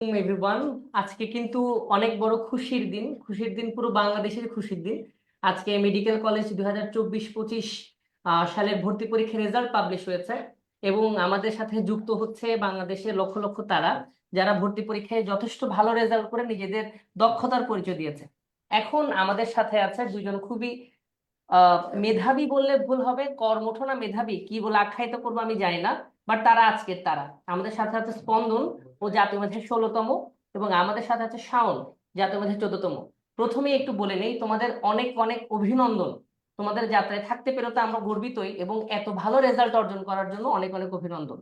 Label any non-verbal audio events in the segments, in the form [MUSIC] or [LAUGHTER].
Everyone আজকে কিন্তু অনেক বড় খুশির দিন। খুশির দিন পুরো বাংলাদেশের খুশির দিন। আজকে মেডিকেল কলেজ দুই হাজার চব্বিশ পঁচিশ সালের ভর্তি পরীক্ষার রেজাল্ট পাবলিশ হয়েছে এবং আমাদের সাথে যুক্ত হচ্ছে বাংলাদেশের লক্ষ লক্ষ তারা, যারা ভর্তি পরীক্ষায় যথেষ্ট ভালো রেজাল্ট করে নিজেদের দক্ষতার পরিচয় দিয়েছে। এখন আমাদের সাথে আছে দুজন খুবই মেধাবী বললে ভুল হবে, কর্মঠ না মেধাবী, কি বলে আখ্যায়িত করব আমি জানি না। বাট তারা আজকের তারা। আমাদের সাথে আছে স্পন্দন, ও জাতীয় মেধায় ষোলোতম, এবং আমাদের সাথে আছে শাওন জাতীয় মেধায় চোদ্দতম। প্রথমেই একটু বলে নেই, তোমাদের অনেক অনেক অভিনন্দন। তোমাদের যাত্রায় থাকতে পেরে তো আমরা গর্বিতই, এবং এত ভালো রেজাল্ট অর্জন করার জন্য অনেক অনেক অভিনন্দন।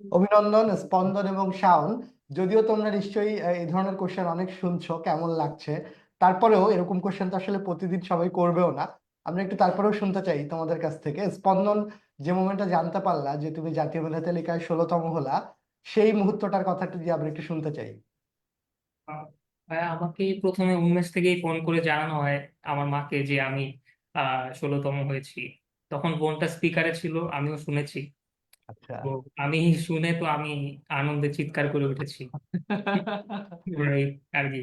অভিনন্দন, স্পন্দন এবং শাওন। যদিও তোমরা নিশ্চয়ই এই ধরনের কোশ্চেন অনেক শুনছো, কেমন লাগছে। তারপরেও এরকম কোশ্চেন তো আসলে প্রতিদিন সবাই করবেও না। আমরা একটু তারপরেও শুনতে চাই তোমাদের কাছ থেকে। স্পন্দন যে মোমেন্টটা জানতে পারলা যে তুমি জাতীয় মেধা তালিকায় ষোলোতম হলা সেই মুহূর্তটার কথা একটু দিয়ে আমরা একটু শুনতে চাই। ভাইয়া আমাকে প্রথমে উমেশ থেকেই ফোন করে জানানো হয় আমার মাকে যে আমি আহ ষোলোতম হয়েছি। তখন ফোনটা স্পিকারে ছিল আমিও শুনেছি। আচ্ছা। তো আমি শুনে তো আমি আনন্দে চিৎকার করে উঠেছি। এই আর কি।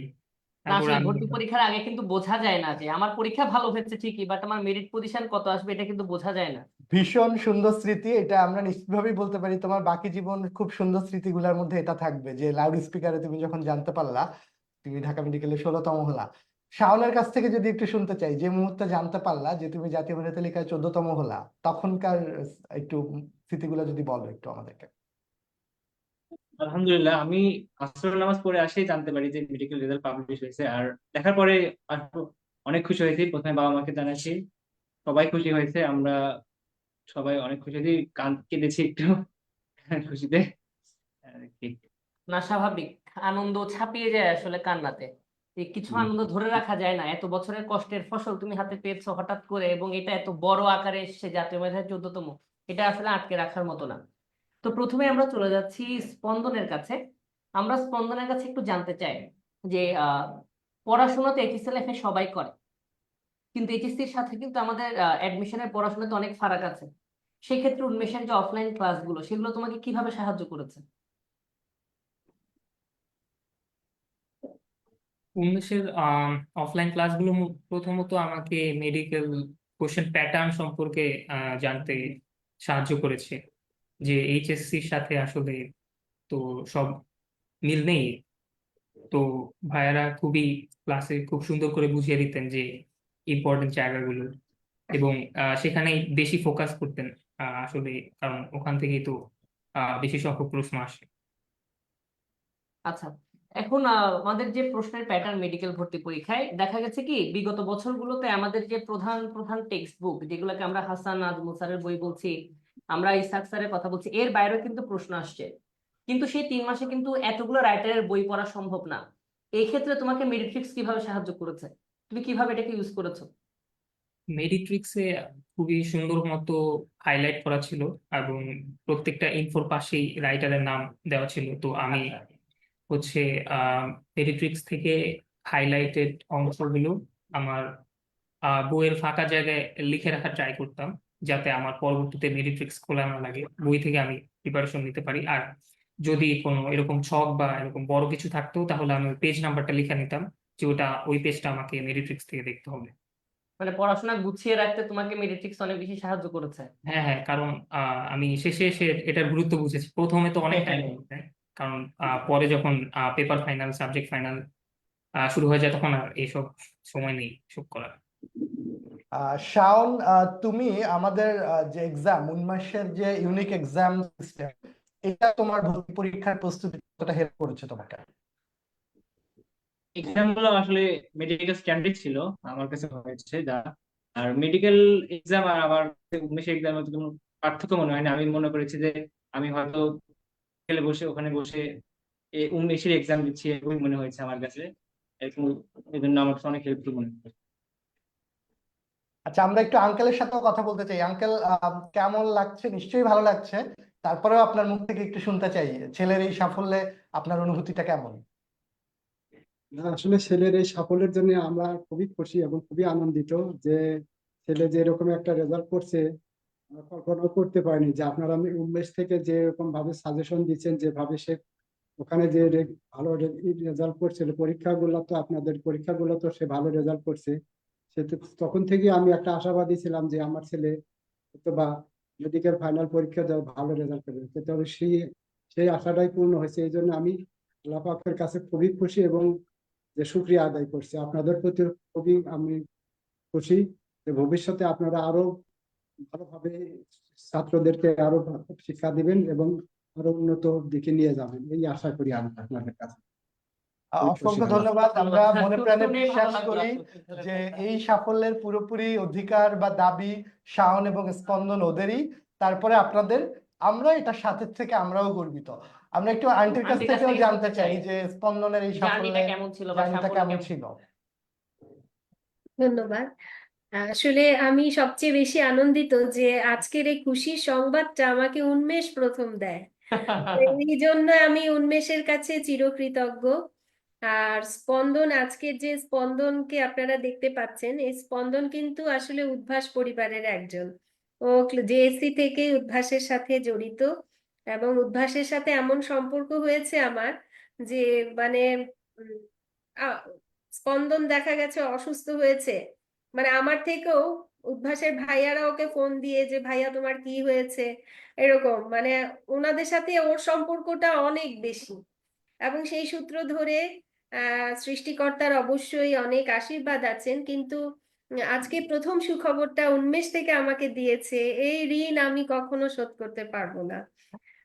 না তারপর আসলে আমি ভর্তি পরীক্ষার আগে কিন্তু বোঝা যায় না যে আমার পরীক্ষা ভালো হয়েছে ঠিকই বাট আমার মেরিট পজিশন কত আসবে এটা কিন্তু বোঝা যায় না। ভীষণ সুন্দর স্মৃতি, এটা আমরা নিশ্চিতভাবেই বলতে পারি। তোমার বাকি জীবন খুব সুন্দর স্মৃতিগুলোর মধ্যে এটা থাকবে যে লাউড স্পিকারে তুমি যখন জানতে পারলা, তুমি ঢাকা মেডিকেলের ষোলোতম হলা। শাওনের কাছ থেকে যদি একটু শুনতে চাই, যে মুহূর্তে জানতে পারলা যে তুমি জাতীয় মেধা তালিকায় চোদ্দতম হলা, তখনকার একটু স্মৃতিগুলো যদি বলো একটু আমাদেরকে। আলহামদুলিল্লাহ, আমি আসরের নামাজ পড়ে আসেই জানতে পারি যে মেডিকেল রেজাল্ট পাবলিশ হয়েছে। আর দেখার পরে অনেক খুশি হয়েছি। প্রথমে বাবা মাকে জানাচ্ছি, সবাই খুশি হয়েছে। আমরা সবাই অনেক খুশি কান কেঁদেছি একটু [LAUGHS] খুশিতে। না স্বাভাবিক। আনন্দ ছাপিয়ে যায় আসলে কান্নাতে। কিছু আনন্দ ধরে রাখা যায় না। এত বছরের কষ্টের ফসল তুমি হাতে পেয়েছ হঠাৎ করে এবং এটা এত বড় আকারে এসছে জাতীয় মেধায় চোদ্দতম। এটা আসলে আটকে রাখার মতো না। তো প্রথমে আমরা চলে যাচ্ছি স্পন্দনের কাছে। আমরা স্পন্দনের কাছে একটু জানতে চাই যে আহ পড়াশোনা তো এইচএসসি লাইফে সবাই করে। কিন্তু এইচএসসির সাথে কিন্তু আমাদের অ্যাডমিশনের পড়াশোনাতে অনেক ফারাক আছে। সেক্ষেত্রে উন্মেষের যে অফলাইন ক্লাসগুলো সেগুলো তোমাকে কীভাবে সাহায্য করেছে? উমেশের অফলাইন ক্লাসগুলো প্রথমত আমাকে মেডিকেল কোশ্চেন প্যাটার্ন সম্পর্কে জানতে সাহায্য করেছে। যে এইচএসসির সাথে আসলে তো সব মিল নেই। তো ভাইয়ারা খুবই ক্লাসে খুব সুন্দর করে বুঝিয়ে দিতেন যে ইম্পর্টেন্ট জায়গাগুলো এবং আহ, সেখানেই বেশি ফোকাস করতেন আসলে কারণ ওখান থেকেই তো বেশি সংখ্যক প্রশ্ন আসে। আচ্ছা এখন আমাদের যে প্রশ্নের প্যাটার্ন মেডিকেল ভর্তি পরীক্ষায় দেখা গেছে কি বিগত বছরগুলোতে আমাদের যে প্রধান প্রধান টেক্সট বুক যেগুলোকে আমরা হাসান আজমল স্যারের বই বলছি আমরা ইসাক স্যারের কথা বলছি এর বাইরেও কিন্তু প্রশ্ন আসছে। কিন্তু সেই তিন মাসে কিন্তু এতগুলো রাইটারের বই পড়া সম্ভব না। এই ক্ষেত্রে তোমাকে মেডিট্রিক্স কীভাবে সাহায্য করেছে? তুমি কীভাবে এটাকে ইউজ করেছ? মেডিট্রিক্সে খুবই সুন্দর মতো হাইলাইট করা ছিল এবং প্রত্যেকটা ইনফোর পাশেই রাইটারের নাম দেওয়া ছিল। তো আমি হচ্ছে আহ মেডিট্রিক্স থেকে হাইলাইটেড অংশগুলো আমার বইয়ের ফাঁকা জায়গায় লিখে রাখার ট্রাই করতাম যাতে আমার পরবর্তীতে মেডিট্রিক্স খোলা না লাগে। বই থেকে আমি প্রিপারেশন নিতে পারি। আর যদি কোনো এরকম ছক বা এরকম বড় কিছু থাকতো তাহলে আমি পেজ নাম্বারটা লিখে নিতাম। যে ওটা ওই পেজটা আমাকে মেডিট্রিক্স থেকে দেখতে হবে। মানে পড়াশোনা গুছিয়ে রাখতে তোমাকে মেডিট্রিক্স অনেক বেশি সাহায্য করেছে। হ্যাঁ হ্যাঁ কারণ আহ, আমি শেষে এসে এটার গুরুত্ব বুঝেছি। প্রথমে তো অনেক টাইম কারণ পরে যখন পেপার ফাইনাল সাবজেক্ট ফাইনাল শুরু হয়ে যায় তখন আর এইসব সময় নেই সব করার। আহ শাওন আহ, তুমি আমাদের যে এক্সাম উন্মেষের যে ইউনিক এক্সাম সিস্টেম এটা তোমার ভর্তি পরীক্ষার প্রস্তুতি কতটা হেল্প করেছে তোমাকে? এক্সাম আসলে মেডিকেল স্ট্যান্ডার্ড ছিল, আমার কাছে হয়েছে যা। আর মেডিকেল এক্সাম আর আমার উমেশ এক্সামের মধ্যে কোনো পার্থক্য মনে হয় না আমি মনে করেছি যে আমি হয়তো বসে, ওখানে বসে উমেশের এক্সাম দিচ্ছি এরকমই মনে হয়েছে আমার কাছে। এরকম এই জন্য আমার অনেক হেল্পফুল মনে হয়েছে। আচ্ছা আমরা একটু আঙ্কেলের সাথেও কথা বলতে চাই। আঙ্কেল কেমন লাগছে? নিশ্চয়ই ভালো লাগছে। তারপরেও আপনার মুখ থেকে একটু শুনতে চাই। ছেলের এই সাফল্যে আপনার অনুভূতিটা কেমন? আসলে ছেলের এই সাফল্যের জন্য আমরা খুবই খুশি এবং খুবই আনন্দিত যে ছেলে যে এরকম একটা রেজাল্ট করছে কল্পনাও করতে পারিনি। যে আপনারা আমি উন্মেষ থেকে যে এরকম ভাবে সাজেশন দিচ্ছেন, যেভাবে সে ওখানে যে ভালো রেজাল্ট করছিল পরীক্ষাগুলো তো আপনাদের পরীক্ষাগুলো তো সে ভালো রেজাল্ট করছে। সে তখন থেকে আমি একটা আশাবাদী ছিলাম যে আমার ছেলে বা মেডিকেল ফাইনাল পরীক্ষা দেওয়া ভালো রেজাল্ট করবে তবে সেই সেই আশাটাই পূর্ণ হয়েছে। এই জন্য আমি আল্লাহ পাকের কাছে খুবই খুশি এবং যে শুক্রিয়া আদায় করছি। আপনাদের প্রতি খুবই আমি খুশি যে ভবিষ্যতে আপনারা আরও ভালোভাবে ছাত্রদেরকে আরও শিক্ষা দিবেন এবং আরও উন্নত দিকে নিয়ে যাবেন। এই আশা করি আমি আপনাদের কাছে। অসংখ্য ধন্যবাদ। আমরা মনে প্রাণে বিশ্বাস করি যে এই সাফল্যের পুরোপুরি অধিকার বা দাবি শাওন এবং স্পন্দন ওদেরই। তারপরে আপনাদের আমরা এটা সাথের থেকে আমরাও গর্বিত। আমরা একটু আন্টির কাছ থেকেও থেকে জানতে চাই। যে স্পন্দনের এই সাফল্যে কেমন ছিল বা সাফল্য কেমন ছিল? ধন্যবাদ। আসলে আমি সবচেয়ে বেশি আনন্দিত যে আজকের এই খুশির সংবাদটা আমাকে উন্মেষ প্রথম দেয়। [LAUGHS] এই জন্য আমি উন্মেষের কাছে চিরকৃতজ্ঞ। আর স্পন্দন আজকের যে স্পন্দনকে আপনারা দেখতে পাচ্ছেন এই স্পন্দন কিন্তু আসলে উদ্ভাস পরিবারের একজন। ও জেএসসি থেকে উদ্ভাসের সাথে জড়িত এবং উদ্ভাসের সাথে এমন সম্পর্ক হয়েছে আমার যে মানে স্পন্দন দেখা গেছে, অসুস্থ হয়েছে। মানে আমার থেকেও উদ্ভাসের ভাইয়ারা ওকে ফোন দিয়ে যে, ভাইয়া, তোমার কি হয়েছে? এরকম। মানে ওনাদের সাথে ওর সম্পর্কটা অনেক বেশি। এবং সেই সূত্র ধরে সৃষ্টিকর্তার অবশ্যই অনেক আশীর্বাদ আছেন। কিন্তু আজকে প্রথম সুখবরটা উন্মেষ থেকে আমাকে দিয়েছে এই ঋণ আমি কখনো শোধ করতে পারব না।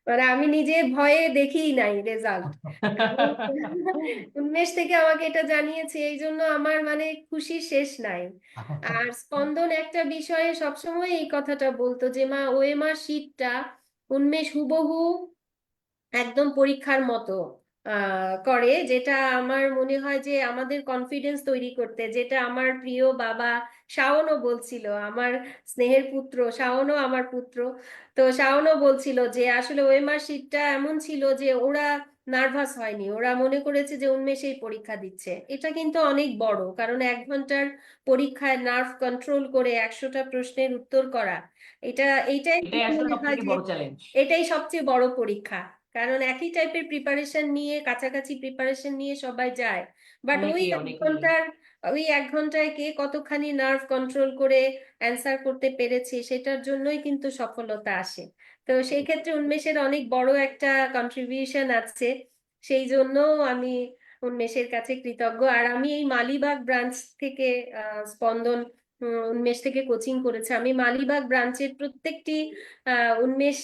মানে আমি নিজে ভয়ে দেখিই নাই রেজাল্ট [LAUGHS] উন্মেষ থেকে আমাকে এটা জানিয়েছে এই জন্য আমার মানে খুশি শেষ নাই। আর স্পন্দন একটা বিষয়ে সবসময় এই কথাটা বলতো যে মা ওএমআর শিটটা উন্মেষ হুবহু একদম পরীক্ষার মতো। করে যেটা আমার মনে হয় যে আমাদের কনফিডেন্স তৈরি করতে। যেটা আমার প্রিয় বাবা শাওনও বলছিল আমার স্নেহের পুত্র শাওনও আমার পুত্র। তো শাওনও বলছিল যে আসলে ওএমআর শিটটা এমন ছিল যে ওরা নার্ভাস হয়নি ওরা মনে করেছে যে উন্মেষেই পরীক্ষা দিচ্ছে। এটা কিন্তু অনেক বড় কারণ এক ঘণ্টার পরীক্ষায় নার্ভ কন্ট্রোল করে একশোটা প্রশ্নের উত্তর করা এটা এইটাই এটাই এটাই সবচেয়ে বড় পরীক্ষা। কারণ একই টাইপের প্রিপারেশন নিয়ে কাছাকাছি প্রিপারেশন নিয়ে সবাই যায়। বাট ওই ঘণ্টার ওই এক ঘন্টায় কে কতখানি নার্ভ কন্ট্রোল করে অ্যান্সার করতে পেরেছে সেটার জন্যই কিন্তু সফলতা আসে। তো সেই ক্ষেত্রে উন্মেষের অনেক বড় একটা কন্ট্রিবিউশন আছে। সেই জন্য আমি উন্মেষের কাছে কৃতজ্ঞ। আর আমি এই মালিবাগ ব্রাঞ্চ থেকে স্পন্দন উন্মেষ থেকে কোচিং করেছে। আমি মালিবাগ ব্রাঞ্চের প্রত্যেকটি আহ, উন্মেষ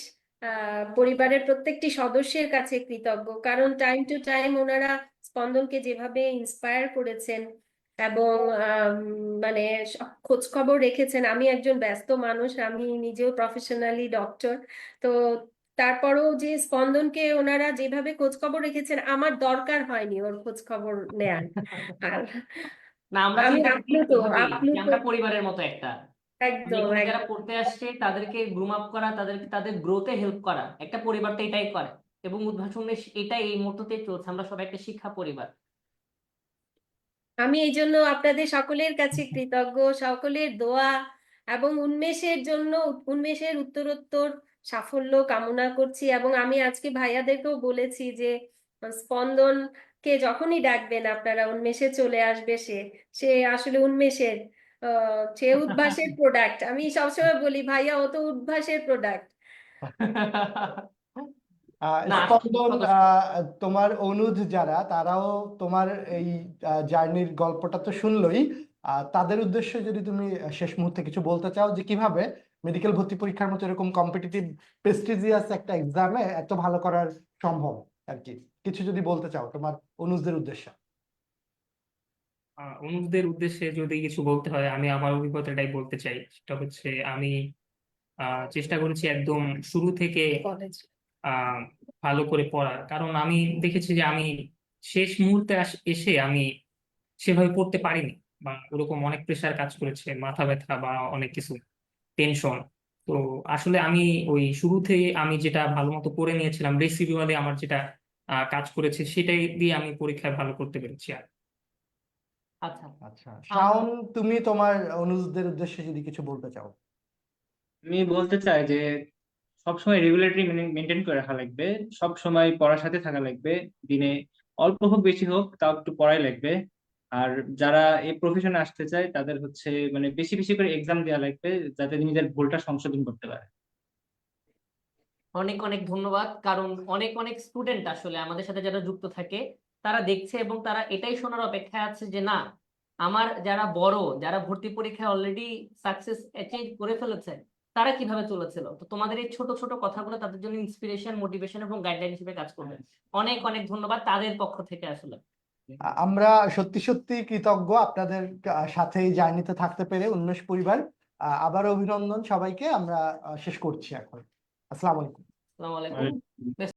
পরিবারের প্রত্যেকটি সদস্যের কাছে কৃতজ্ঞ। কারণ টাইম টু টাইম ওনারা স্পন্দনকে যেভাবে ইন্সপায়ার করেছেন এবং মানে খোঁজ খবর রেখেছেন আমি একজন ব্যস্ত মানুষ আমি নিজেও প্রফেশনালি ডক্টর তো তারপরেও যে স্পন্দনকে ওনারা যেভাবে খোঁজ খবর রেখেছেন আমার দরকার হয়নি ওর খোঁজ খবর নেয়ার। [LAUGHS] আর আমরা পরিবারের মতো একটা। একদম যেখানে যারা একদম। পড়তে আসছে তাদেরকে গ্রুম আপ করা তাদেরকে তাদের গ্রোথে হেল্প করা একটা পরিবার তো এটাই করে। এবং উদ্ভাসনের এটাই এই মুহূর্তে চলছে আমরা সবাই একটা শিক্ষা পরিবার। আমি এই জন্য আপনাদের সকলের কাছে কৃতজ্ঞ সকলের দোয়া এবং উন্মেষের জন্য উন্মেষের উত্তরোত্তর সাফল্য কামনা করছি এবং আমি আজকে ভাইয়াদেরকেও বলেছি যে স্পন্দনকে যখনই ডাকবেন আপনারা উন্মেষে চলে আসবে সে সে আসলে উন্মেষের সে উদ্ভাসের প্রোডাক্ট আমি সবসময় বলি ভাইয়া ও তো উদ্ভাসের প্রোডাক্ট তোমার অনুজ যারা তারাও তোমার এই জার্নির গল্পটা তো শুনলোই। তাদের উদ্দেশ্যে যদি তুমি শেষ মুহূর্তে কিছু বলতে চাও যে কীভাবে মেডিকেল ভর্তি পরীক্ষার মতো এরকম কম্পিটিটিভ প্রেস্টিজিয়াস একটা এক্সামে এত ভালো করার সম্ভব আর কি? কিছু যদি বলতে চাও তোমার অনুজদের উদ্দেশ্যে। আহ, অনুজদের উদ্দেশ্যে যদি কিছু বলতে হয় আমি আমার অভিজ্ঞতাটাই বলতে চাই। সেটা হচ্ছে আমি আহ, চেষ্টা করেছি একদম শুরু থেকে কলেজ। আহ ভালো করে পড়ার। কারণ আমি দেখেছি যে আমি শেষ মুহূর্তে আস- এসে আমি সেভাবে পড়তে পারিনি বা ওরকম অনেক প্রেশার কাজ করেছে মাথা ব্যথা বা অনেক কিছু টেনশন তো আসলে আমি ওই শুরুতে আমি যেটা ভালো মতো পড়ে নিয়েছিলাম রেসিডুয়ালি আমার যেটা আহ, কাজ করেছে সেটাই দিয়ে আমি পরীক্ষায় ভালো করতে পেরেছি আর আচ্ছা। আচ্ছা শাওন তুমি তোমার অনুজদের উদ্দেশ্যে যদি কিছু বলতে চাও। আমি বলতে চাই যে সবসময় রেগুলারলি মেনটেন করে রাখা লাগবে সব সময় পড়ার সাথে থাকা লাগবে দিনে অল্প হোক বেশি হোক তাও একটু পড়াই লাগবে। আর যারা এই প্রফেশনে আসতে চায় তাদের হচ্ছে মানে বেশি বেশি করে এক্সাম দেওয়া লাগবে যাতে নিজের ভুলটা সংশোধন করতে পারে। অনেক অনেক ধন্যবাদ। কারণ অনেক অনেক স্টুডেন্ট আসলে আমাদের সাথে যারা যুক্ত থাকে তারা দেখছে এবং তারা এটাই শোনার অপেক্ষায় আছে যে না আমার যারা বড় যারা ভর্তি পরীক্ষায় অলরেডি সাকসেস অ্যাচিভ করে ফেলেছে তারা কীভাবে চলেছিল? তো তোমাদের এই ছোট ছোট কথাগুলো তাদের জন্য ইন্সপিরেশন মোটিভেশন এবং গাইডলাইন হিসেবে কাজ করবে। অনেক অনেক ধন্যবাদ তাদের পক্ষ থেকে আসলে। আমরা সত্যি সত্যি কৃতজ্ঞ আপনাদের সাথে এই জার্নিতে থাকতে পেরে উন্মেষ পরিবার। আবার অভিনন্দন সবাইকে আমরা শেষ করছি এখন। আসসালামু আলাইকুম। আসসালামু আলাইকুম।